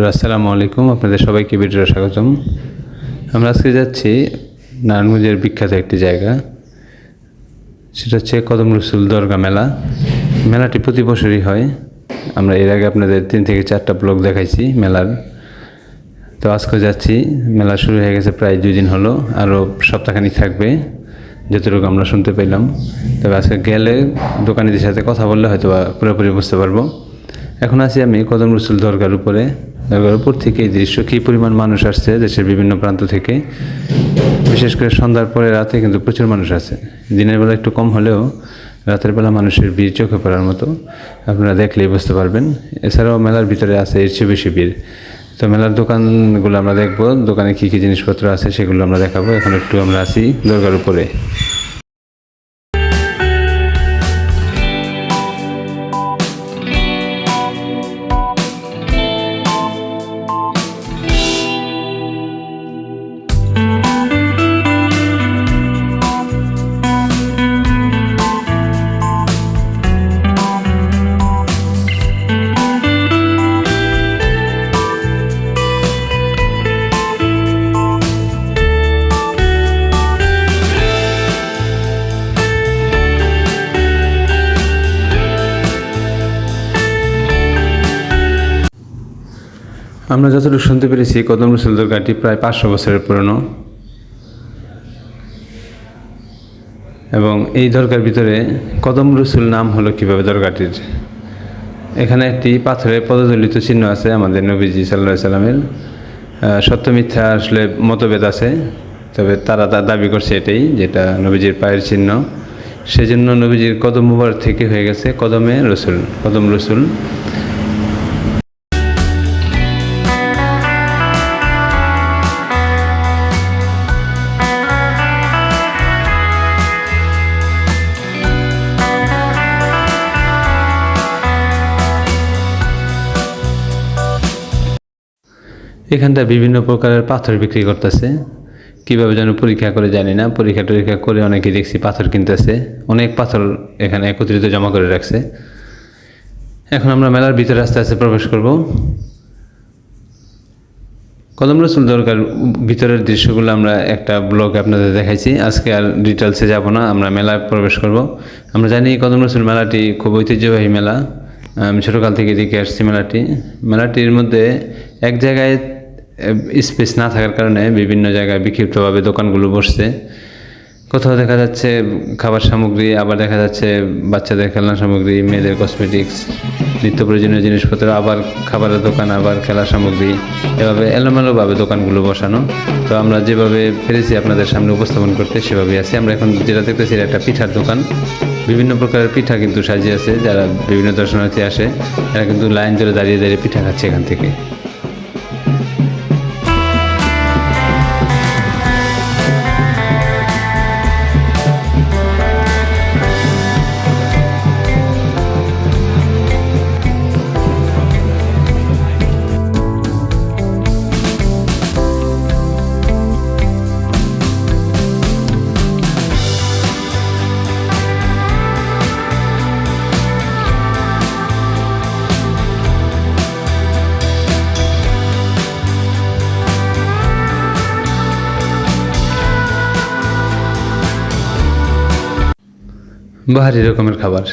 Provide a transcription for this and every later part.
বন্ধুরা, আসসালামু আলাইকুম। আপনাদের সবাইকে ভিডিওতে স্বাগতম। আমরা আজকে যাচ্ছি নারায়ণগঞ্জের বিখ্যাত একটি জায়গা। সেটা হচ্ছে কদম রসুল দরগা মেলা। মেলাটি প্রতি বছরই হয়। আমরা এর আগে আপনাদের তিন থেকে চারটা ব্লগ দেখাইছি মেলার। তো আজকে যাচ্ছি। মেলা শুরু হয়ে গেছে প্রায় দুই দিন হলো, আরও সপ্তাহখানিক থাকবে, যতটুকু আমরা শুনতে পেলাম। তবে আজকে গেলে দোকানিদের সাথে কথা বললে হয়তো পুরোপুরি বুঝতে পারব। এখন আছি আমি কদম রসুল দরগার উপরে। দরগার উপর থেকে এই দৃশ্য, কী পরিমাণ মানুষ আসছে দেশের বিভিন্ন প্রান্ত থেকে? বিশেষ করে সন্ধ্যার পরে রাতে কিন্তু প্রচুর মানুষ আছে। দিনের বেলা একটু কম হলেও রাতের বেলা মানুষের ভিড় চোখে পড়ার মতো। আপনারা দেখলেই বুঝতে পারবেন। এছাড়াও মেলার ভিতরে আছে, এর চেয়ে বেশি ভিড়। তো মেলার দোকানগুলো আমরা দেখব। দোকানে কী কী জিনিসপত্র আছে সেগুলো আমরা দেখাবো। এখন একটু আমরা আছি দরগার উপরে। আমরা যতটুকু শুনতে পেরেছি কদম রসুল দরগাটি প্রায় পাঁচশো বছরের পুরনো। এবং এই দরগার ভিতরে কদম রসুল নাম হলো কীভাবে দরগাটির? এখানে একটি পাথরের পদদলিত চিহ্ন আছে আমাদের নবীজি সাল্লাহ সাল্লামের। সত্য মিথ্যা আসলে মতভেদ আছে, তবে তারা তার দাবি করছে এটাই, যেটা নবীজির পায়ের চিহ্ন। সেজন্য নবীজির কদম মুবার থেকে হয়ে গেছে কদমে রসুল, কদম রসুল। এখানটা বিভিন্ন প্রকারের পাথর বিক্রি করতেছে। কীভাবে যেন পরীক্ষা করে জানি না। পরীক্ষা টরীক্ষা করে অনেকে দেখছি পাথর কিনতেছে। অনেক পাথর এখানে একত্রিত জমা করে রাখছে। এখন আমরা মেলার ভিতরে আস্তে আস্তে প্রবেশ করব। কদম রসুল দরকার ভিতরের দৃশ্যগুলো আমরা একটা ব্লগে আপনাদের দেখাইছি। আজকে আর ডিটেলসে যাব না, আমরা মেলায় প্রবেশ করব। আমরা জানি কদম রসুল মেলাটি খুব ঐতিহ্যবাহী মেলা। আমি ছোটোকাল থেকে দেখে আসছি মেলাটি। মেলাটির মধ্যে এক জায়গায় স্পেস না থাকার কারণে বিভিন্ন জায়গায় বিক্ষিপ্তভাবে দোকানগুলো বসছে। কোথাও দেখা যাচ্ছে খাবার সামগ্রী, আবার দেখা যাচ্ছে বাচ্চাদের খেলনা সামগ্রী, মেয়েদের কসমেটিক্স নিত্য প্রয়োজনীয় জিনিসপত্র, আবার খাবারের দোকান, আবার খেলার সামগ্রী। এভাবে এলোমেলোভাবে দোকানগুলো বসানো। তো আমরা যেভাবে পেরেছি আপনাদের সামনে উপস্থাপন করতে, সেভাবেই আছি। আমরা এখন যেটা দেখতেছি একটা পিঠার দোকান। বিভিন্ন প্রকারের পিঠা কিন্তু সাজিয়ে আছে, যারা বিভিন্ন দর্শনার্থী আসে তারা কিন্তু লাইন ধরে দাঁড়িয়ে দাঁড়িয়ে পিঠা খাচ্ছে এখান থেকে। বাহারি রকমের খাবার।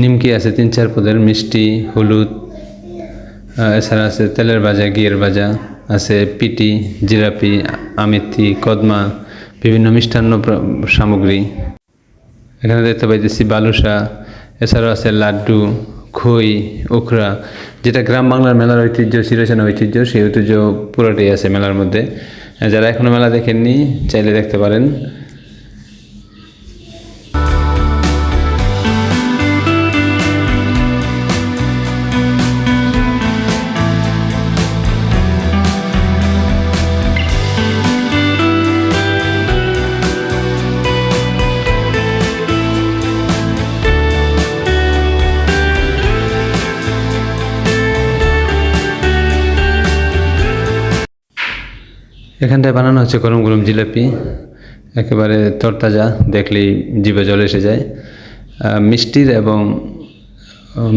নিমকি আছে তিন চার পদের, মিষ্টি, হলুদ এছাড়া আছে তেলের ভাজা, ঘিয়ের ভাজা, আছে পিটি, জিলাপি আমিতি কদমা, বিভিন্ন মিষ্টান্ন সামগ্রী। এখানে দেখতে পাইতেছি বালুসা এছাড়াও আছে লাড্ডু, খই উখরা যেটা গ্রাম বাংলার মেলার ঐতিহ্য চিরচেনা ঐতিহ্য, সেই ঐতিহ্য পুরোটাই আছে মেলার মধ্যে। যারা এখনও মেলা দেখেননি, চাইলে দেখতে পারেন। এখানটায় বানানো হচ্ছে গরম গরম জিলাপি, একেবারে তরতাজা, দেখলেই জিভে জল এসে যায়। মিষ্টির এবং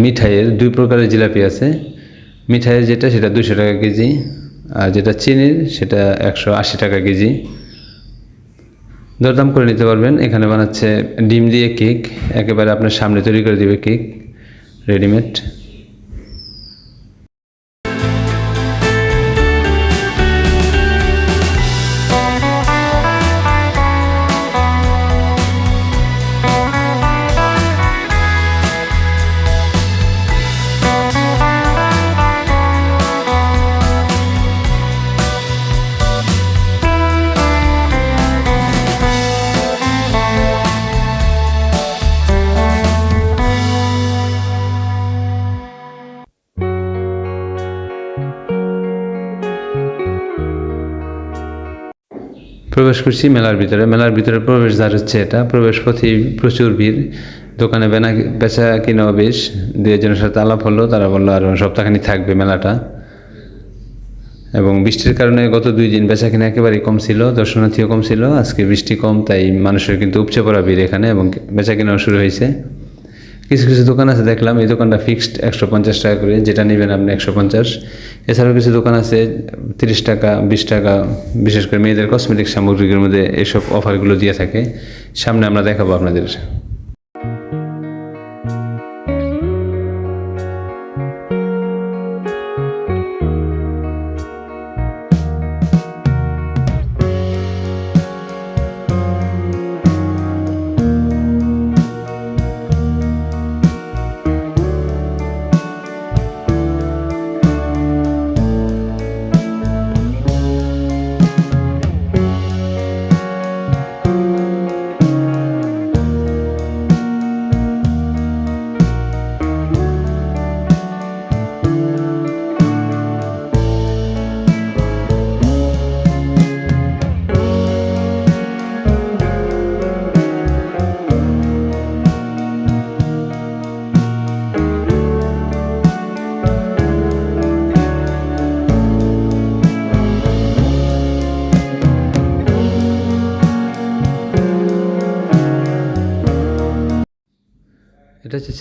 মিঠাইয়ের দুই প্রকারের জিলাপি আছে। মিঠাইয়ের যেটা, সেটা দুশো টাকা কেজি, আর যেটা চিনির, সেটা একশো আশি টাকা কেজি। দরদাম করে নিতে পারবেন। এখানে বানাচ্ছে ডিম দিয়ে কেক, একেবারে আপনার সামনে তৈরি করে দিবে কেক, রেডিমেড। প্রবেশ করছি মেলার ভিতরে। মেলার ভিতরে প্রবেশদ্বার হচ্ছে এটা। প্রবেশ পথেই প্রচুর ভিড়। দোকানে বেনা, বেচা কিনাও বেশ। দুজনের সাথে আলাপ হলো। তারা বলল, আর সপ্তাহখানি থাকবে মেলাটা। এবং বৃষ্টির কারণে গত দুই দিন বেচা কিনা একেবারেই কম ছিল। দর্শনার্থীও কম ছিল। আজকে বৃষ্টি কম, তাই মানুষের কিন্তু উপচে পড়া ভিড় এখানে এবং বেচা কিনাও শুরু হয়েছে। কিছু কিছু দোকান আছে, দেখলাম এই দোকানটা ফিক্সড একশো পঞ্চাশ টাকা করে, যেটা নেবেন আপনি একশো পঞ্চাশ। এছাড়াও কিছু দোকান আছে, তিরিশ টাকা, বিশ টাকা, বিশেষ করে মেয়েদের কসমেটিক সামগ্রীর মধ্যে এসব অফারগুলো দিয়ে থাকে। সামনে আমরা দেখাবো আপনাদের।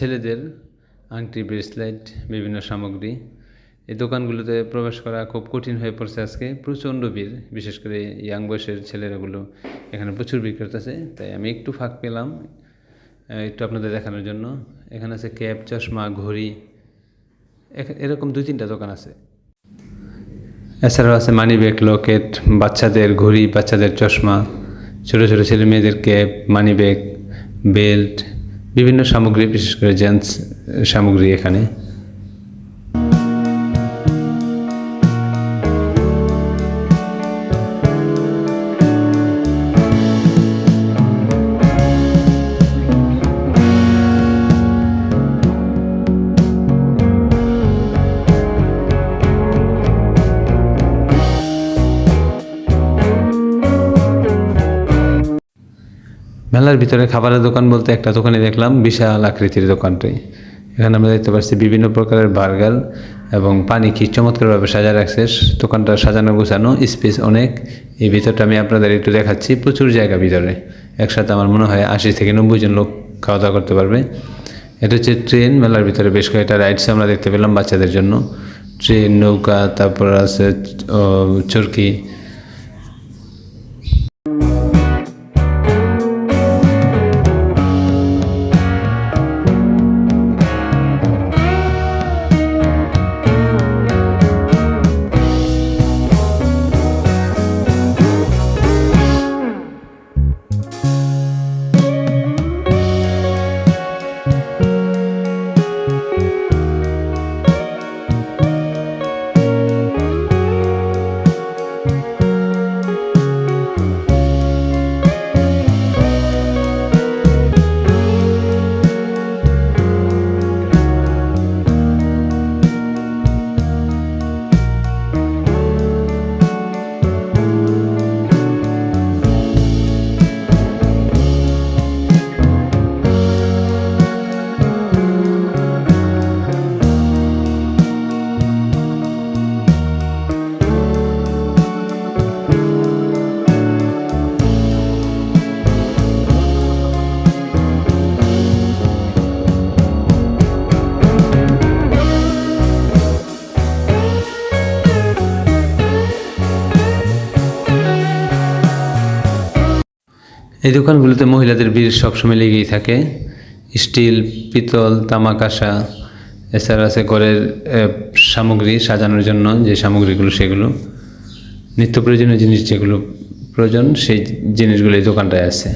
ছেলেদের আংটি, ব্রেসলেট, বিভিন্ন সামগ্রী এই দোকানগুলোতে প্রবেশ করা খুব কঠিন হয়ে পড়ছে আজকে। প্রচণ্ড ভিড়, বিশেষ করে ইয়াং বয়সের ছেলেরাগুলো। এখানে প্রচুর ভিড় করতেছে, তাই আমি একটু ফাঁক পেলাম একটু আপনাদের দেখানোর জন্য। এখানে আছে ক্যাপ, চশমা, ঘড়ি এরকম দুই তিনটা দোকান আছে। এছাড়াও আছে মানি ব্যাগ, লকেট, বাচ্চাদের ঘড়ি, বাচ্চাদের চশমা, ছোটো ছোটো ছেলে মেয়েদের ক্যাপ, মানি ব্যাগ, বেল্ট বিভিন্ন সামগ্রী বিশেষ করে জেন্টস সামগ্রী এখানে। মেলার ভিতরে খাবারের দোকান বলতে একটা দোকানে দেখলাম, বিশাল আকৃতির দোকানটি। এখানে আমরা দেখতে পাচ্ছি বিভিন্ন প্রকারের বার্গার এবং পানি কি চমৎকারভাবে সাজা রাখছে। দোকানটা সাজানো গোছানো, স্পেস অনেক। এই ভিতরটা আমি আপনাদের একটু দেখাচ্ছি, প্রচুর জায়গা ভিতরে। একসাথে আমার মনে হয় আশি থেকে নব্বই জন লোক খাওয়া দাওয়া করতে পারবে। এটা হচ্ছে ট্রেন, মেলার ভিতরে বেশ কয়েকটা রাইডস আমরা দেখতে পেলাম বাচ্চাদের জন্য। ট্রেন, নৌকা, তারপর আছে চরকি এই দোকানগুলোতে মহিলাদের ভিড় সবসময় লেগেই থাকে। স্টিল, পিতল তামাক কাঁসা এছাড়া আছে ঘরের সামগ্রী সাজানোর জন্য যে সামগ্রীগুলো সেগুলো। নিত্য প্রয়োজনীয় জিনিস যেগুলো প্রয়োজন, সেই জিনিসগুলো এই দোকানটায় আছে।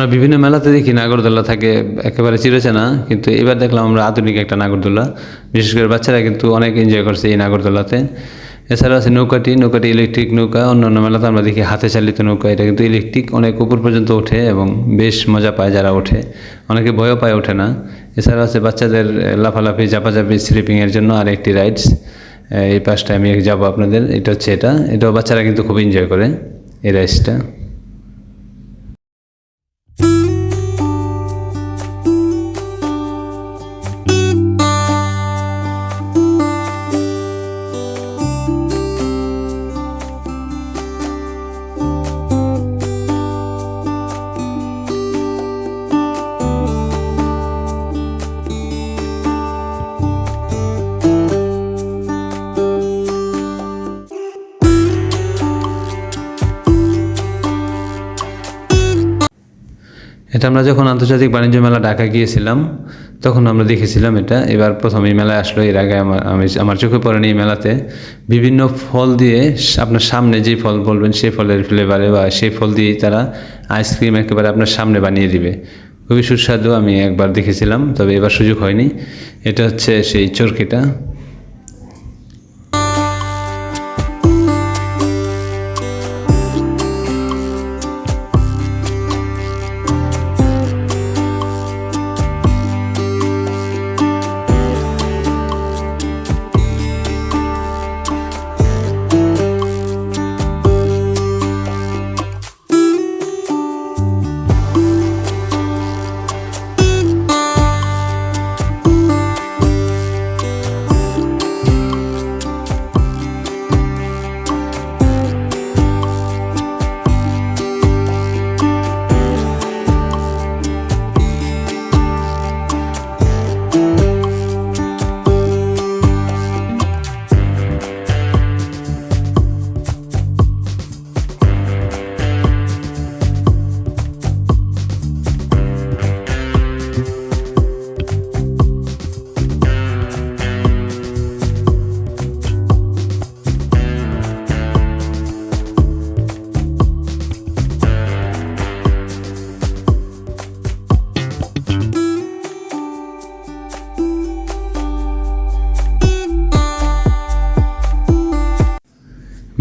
আমরা বিভিন্ন মেলাতে দেখি নাগরদোলা থাকে একেবারে চিরচেনা, কিন্তু এবার দেখলাম আমরা আধুনিক একটা নাগরদোলা বিশেষ করে বাচ্চারা কিন্তু অনেক এনজয় করছে এই নাগরদোলাতে এছাড়া আছে নৌকাটি নৌকাটি ইলেকট্রিক নৌকা, অন্যান্য মেলাতে আমরা দেখি হাতে চালিত নৌকা, এটা কিন্তু ইলেকট্রিক অনেক উপর পর্যন্ত ওঠে এবং বেশ মজা পায় যারা ওঠে। অনেকে ভয়ও পায় ওঠে না। এছাড়া আছে বাচ্চাদের লাফালাফি জাপাজাপি স্লিপিংয়ের জন্য আর একটি রাইডস এই পাশটা আমি যাব আপনাদের, এটা হচ্ছে এটা। এটাও বাচ্চারা কিন্তু খুব এনজয় করে, এই রাইডসটা এটা আমরা যখন আন্তর্জাতিক বাণিজ্য মেলা ঢাকা গিয়েছিলাম, তখন আমরা দেখেছিলাম এটা। এবার প্রথম এই মেলায় আসলো, এর আগে আমার আমি আমার চোখে পড়েনি এই মেলাতে। বিভিন্ন ফল দিয়ে আপনার সামনে যে ফল বলবেন সেই ফলের ফ্লেভারে বা সেই ফল দিয়েই তারা আইসক্রিম একেবারে আপনার সামনে বানিয়ে দিবে। খুবই সুস্বাদু, আমি একবার দেখেছিলাম, তবে এবার সুযোগ হয়নি। এটা হচ্ছে সেই চরকিটা।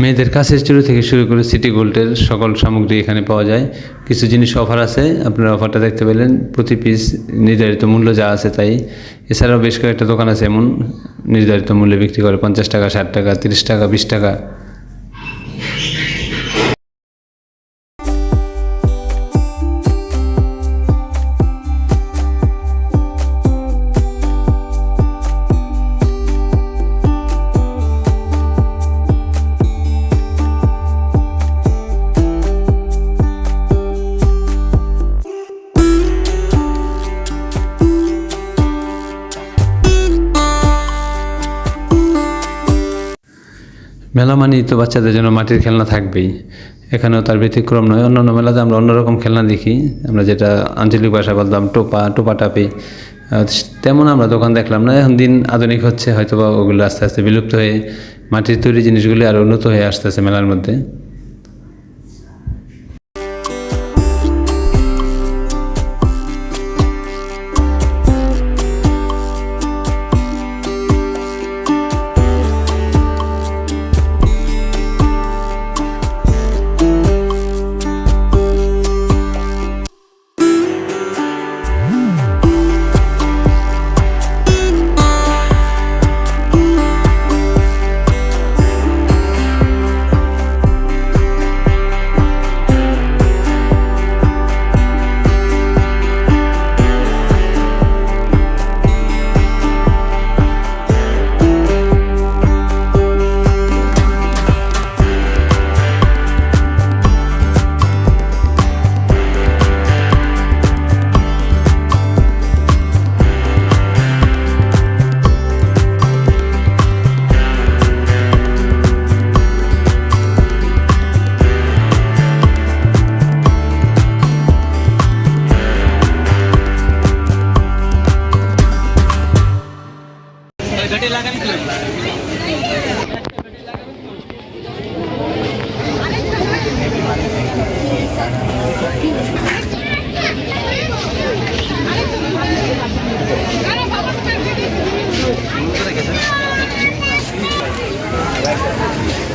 মেয়েদের কাছের চুরি থেকে শুরু করে সিটি গোল্ডের সকল সামগ্রী এখানে পাওয়া যায়। কিছু জিনিস অফার আছে, আপনারা অফারটা দেখতে পেলেন। প্রতি পিস নির্ধারিত মূল্য যা আছে তাই। এছাড়াও বেশ কয়েকটা দোকান আছে এমন। নির্ধারিত মূল্যে বিক্রি করে পঞ্চাশ টাকা, ষাট টাকা, তিরিশ টাকা, বিশ টাকা। মেলা মানেই তো বাচ্চাদের জন্য মাটির খেলনা থাকবেই। এখানেও তার ব্যতিক্রম নয়। অন্যান্য মেলাতে আমরা অন্যরকম খেলনা দেখি। আমরা যেটা আঞ্চলিক ভাষা বলতাম টোপা টোপা টাপি। তেমন আমরা দোকান দেখলাম না। এখন দিন আধুনিক হচ্ছে হয়তো বা ওগুলো আস্তে আস্তে বিলুপ্ত হয়ে মাটির তৈরি জিনিসগুলি আরও উন্নত হয়ে আসতেছে মেলার মধ্যে।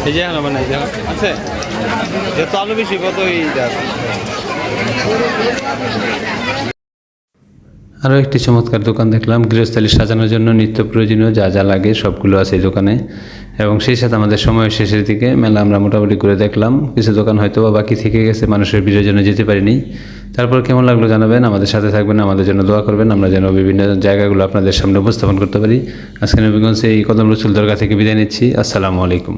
এই যে দেখো আছে আলু বেশি, কত আরও একটি চমৎকার দোকান দেখলাম, গৃহস্থালী সাজানোর জন্য নিত্য প্রয়োজনীয় যা যা লাগে সবগুলো আছে এই দোকানে। এবং সেই সাথে আমাদের সময়ের শেষের দিকে মেলা আমরা মোটামুটি করে দেখলাম। কিছু দোকান হয়তো বা বাকি থেকে গেছে, মানুষের ভিড়ের জন্য যেতে পারিনি। তারপর কেমন লাগল জানাবেন, আমাদের সাথে থাকবেন, আমাদের জন্য দোয়া করবেন, আমরা যেন বিভিন্ন জায়গাগুলো আপনাদের সামনে উপস্থাপন করতে পারি। আজকে নবীগঞ্জে এই কদম রসুল দরগা থেকে বিদায় নিচ্ছি, আসসালামু আলাইকুম।